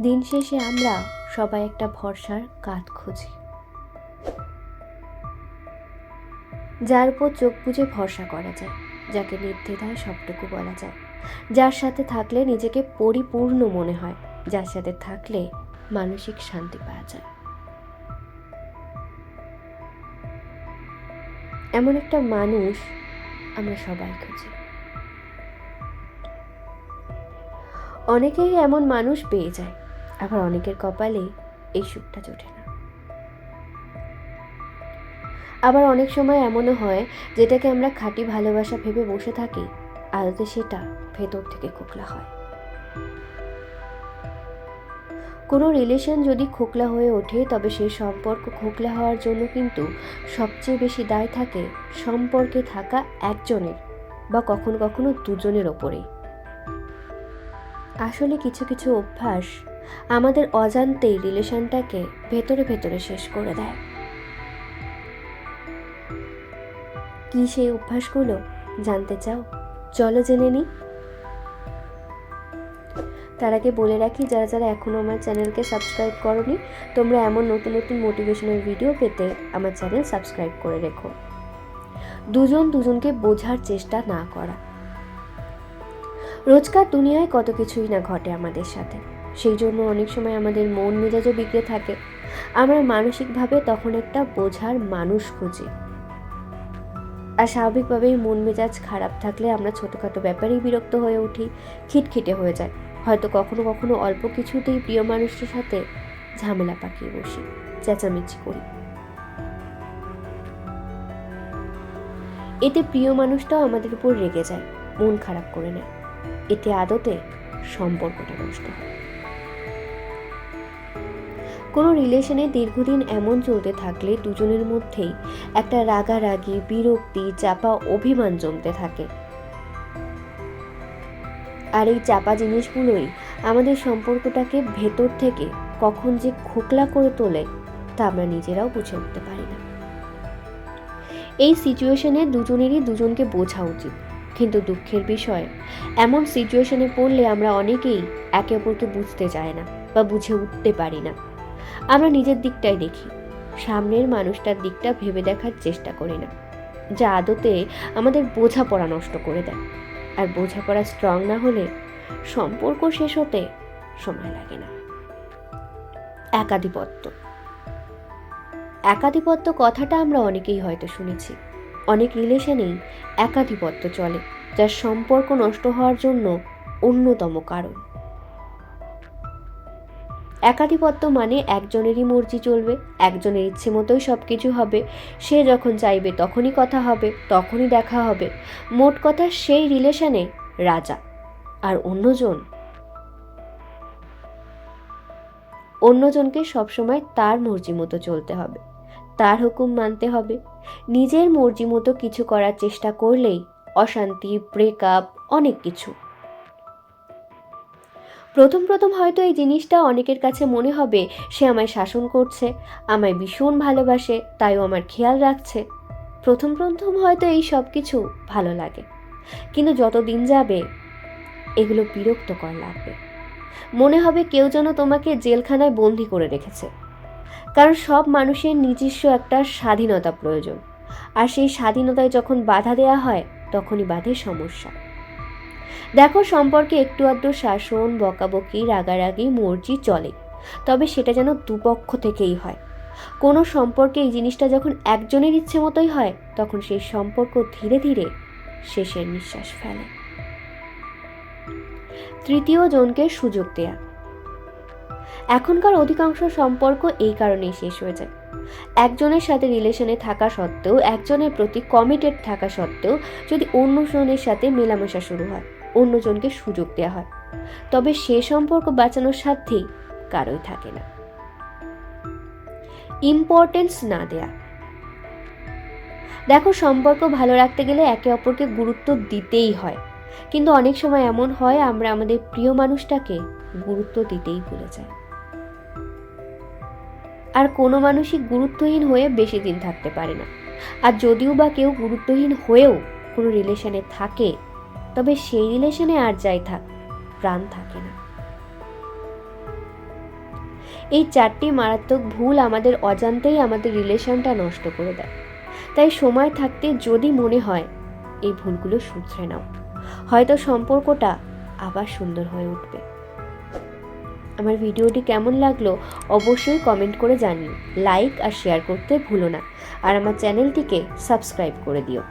দিন শেষে আমরা সবাই একটা ভরসার কাত খুঁজি। যার উপর চোখ বুঝে ভরসা করা যায়, যাকে নির্দ্বিধায় সবটুকু বলা যায়। যার সাথে থাকলে নিজেকে পরিপূর্ণ মনে হয়, যার সাথে থাকলে মানসিক শান্তি পাওয়া যায়। এমন একটা মানুষ আমরা সবাই খুঁজি। অনেকেই এমন মানুষ পেয়ে যায় আবার অনেকের কপালে এই সুখটা জোটে না। আবার অনেক সময় এমনও হয়, যেটাকে আমরা খাঁটি ভালোবাসা ভেবে বসে থাকি, আদতে সেটা ভেতর থেকে খোকলা হয়। কোনো রিলেশন যদি খোকলা হয়ে ওঠে, তবে সেই সম্পর্ক খোকলা হওয়ার জন্য কিন্তু সবচেয়ে বেশি দায় থাকে সম্পর্কে থাকা একজনের বা কখনো কখনো দুজনের ওপরেই। আসলে কিছু কিছু অভ্যাস আমাদের অজান্তেই রিলেশনটাকে ভেতরে ভেতরে শেষ করে দেয়। কি সেই অভ্যাসগুলো জানতে চাও? চলো জেনে নিই তার আগে বলে রাখি, যারা যারা এখনও আমার চ্যানেলকে সাবস্ক্রাইব করনি, তোমরা এমন নতুন নতুন মোটিভেশনাল ভিডিও পেতে আমার চ্যানেল সাবস্ক্রাইব করে রেখো। দুজন দুজনকে বোঝার চেষ্টা না করা। রোজকার দুনিয়ায় কত কিছুই না ঘটে আমাদের সাথে। সেই জন্য অনেক সময় আমাদের মন মেজাজও বিগড়ে থাকে। আমরা মানসিকভাবে তখন একটা বোঝার মানুষ খুঁজি। আর স্বাভাবিকভাবেই মন মেজাজ খারাপ থাকলে আমরা ছোটোখাটো ব্যাপারেই বিরক্ত হয়ে উঠি, খিটখিটে হয়ে যায় হয়তো কখনো কখনো অল্প কিছুতেই প্রিয় মানুষটির সাথে ঝামেলা পাকিয়ে বসি, চেঁচামেচি করি। এতে প্রিয় মানুষটাও আমাদের উপর রেগে যায়, মন খারাপ করে নেয়। এতে আদতে সম্পর্কটা নষ্ট হয়। কোনো রিলেশনে দীর্ঘদিন এমন চলতে থাকলে দুজনের মধ্যেই একটা রাগারাগি, বিরক্তি, চাপা অভিমান জমতে থাকে। আর এই চাপা জিনিসগুলোই আমাদের সম্পর্কটাকে ভেতর থেকে কখন যে খোকলা করে তোলে তা আমরা নিজেরাও বুঝে উঠতে পারি না। এই সিচুয়েশনে দুজনেরই দুজনকে বোঝা উচিত। কিন্তু দুঃখের বিষয়, এমন সিচুয়েশনে পড়লে আমরা অনেকেই একে অপরকে বুঝতে চায় না বা বুঝে উঠতে পারি না। আমরা নিজের দিকটাই দেখি। সামনের মানুষটার দিকটা ভেবে দেখার চেষ্টা করি না। যা আদতে আমাদের বোঝাপড়া নষ্ট করে দেয়। আর বোঝাপড়া স্ট্রং না হলে সম্পর্ক শেষ হতে সময় লাগে না। একাধিপত্য। একাধিপত্য কথাটা আমরা অনেকেই হয়তো শুনেছি। অনেক রিলেশনেই একাধিপত্য চলে, যার সম্পর্ক নষ্ট হওয়ার জন্য অন্যতম কারণ। একাধিপত্য মানে একজনেরই মর্জি চলবে, একজনের ইচ্ছে মতোই সব কিছু হবে। সে যখন চাইবে তখনই কথা হবে, তখনই দেখা হবে। মোট কথা সেই রিলেশনে রাজা আর অন্যজন। অন্যজনকে সবসময় তার মর্জি মতো চলতে হবে, তার হুকুম মানতে হবে। নিজের মর্জি মতো কিছু করার চেষ্টা করলেই অশান্তি ব্রেকআপ অনেক কিছু। প্রথম প্রথম হয়তো এই জিনিসটা অনেকের কাছে মনে হবে, সে আমায় শাসন করছে, আমায় ভীষণ ভালোবাসে, তাইও আমার খেয়াল রাখছে। প্রথম প্রথম হয়তো এই সব কিছু ভালো লাগে। কিন্তু যত দিন যাবে, এগুলো বিরক্তকর লাগবে। মনে হবে কেউ যেন তোমাকে জেলখানায় বন্দি করে রেখেছে। কারণ সব মানুষের নিজস্ব একটা স্বাধীনতা প্রয়োজন। আর সেই স্বাধীনতায় যখন বাধা দেওয়া হয়, তখনই বাধে সমস্যা। দেখো, সম্পর্কে একটু আধটু শাসন, বকাবকি, রাগারাগি, মর্জি চলে, তবে সেটা যেন দুপক্ষ থেকেই হয়। কোনো সম্পর্কে এই জিনিসটা যখন একজনের ইচ্ছে মতোই হয়, তখন সেই সম্পর্ক ধীরে ধীরে শেষের নিঃশ্বাস ফেলে। তৃতীয় জনকে সুযোগ দেয়া। এখনকার অধিকাংশ সম্পর্ক এই কারণেই শেষ হয়ে যায়। একজনের সাথে রিলেশনে থাকা সত্ত্বেও, একজনের প্রতি কমিটেড থাকা সত্ত্বেও যদি অন্য জনের সাথে মেলামেশা শুরু হয় অন্যজনকে সুযোগ দেওয়া হয়। তবে সে সম্পর্ক বাঁচানোর সাধ্যেই কারোই থাকে না। ইম্পর্টেন্স না দেয়া। দেখো, সম্পর্ক ভালো রাখতে গেলে একে অপরকে গুরুত্ব দিতেই হয়। কিন্তু অনেক সময় এমন হয়, আমরা আমাদের প্রিয় মানুষটাকে গুরুত্ব দিতেই ভুলে যাই। আর কোনো মানুষই গুরুত্বহীন হয়ে বেশি দিন থাকতে পারে না। আর যদিও বা কেউ গুরুত্বহীন হয়েও কোনো রিলেশনে থাকে তবে সেই রিলেশনে আর যাই থাক, প্রাণ থাকে না। এই চারটি মারাত্মক ভুল আমাদের অজান্তেই আমাদের রিলেশনটা নষ্ট করে দেয়। তাই সময় থাকতে যদি মনে হয়, এই ভুলগুলো শুধরে নাও। হয়তো সম্পর্কটা আবার সুন্দর হয়ে উঠবে। আমার ভিডিওটি কেমন লাগল অবশ্যই কমেন্ট করে জানিও। লাইক আর শেয়ার করতে ভুলো না। আর আমার চ্যানেলটিকে সাবস্ক্রাইব করে দিও।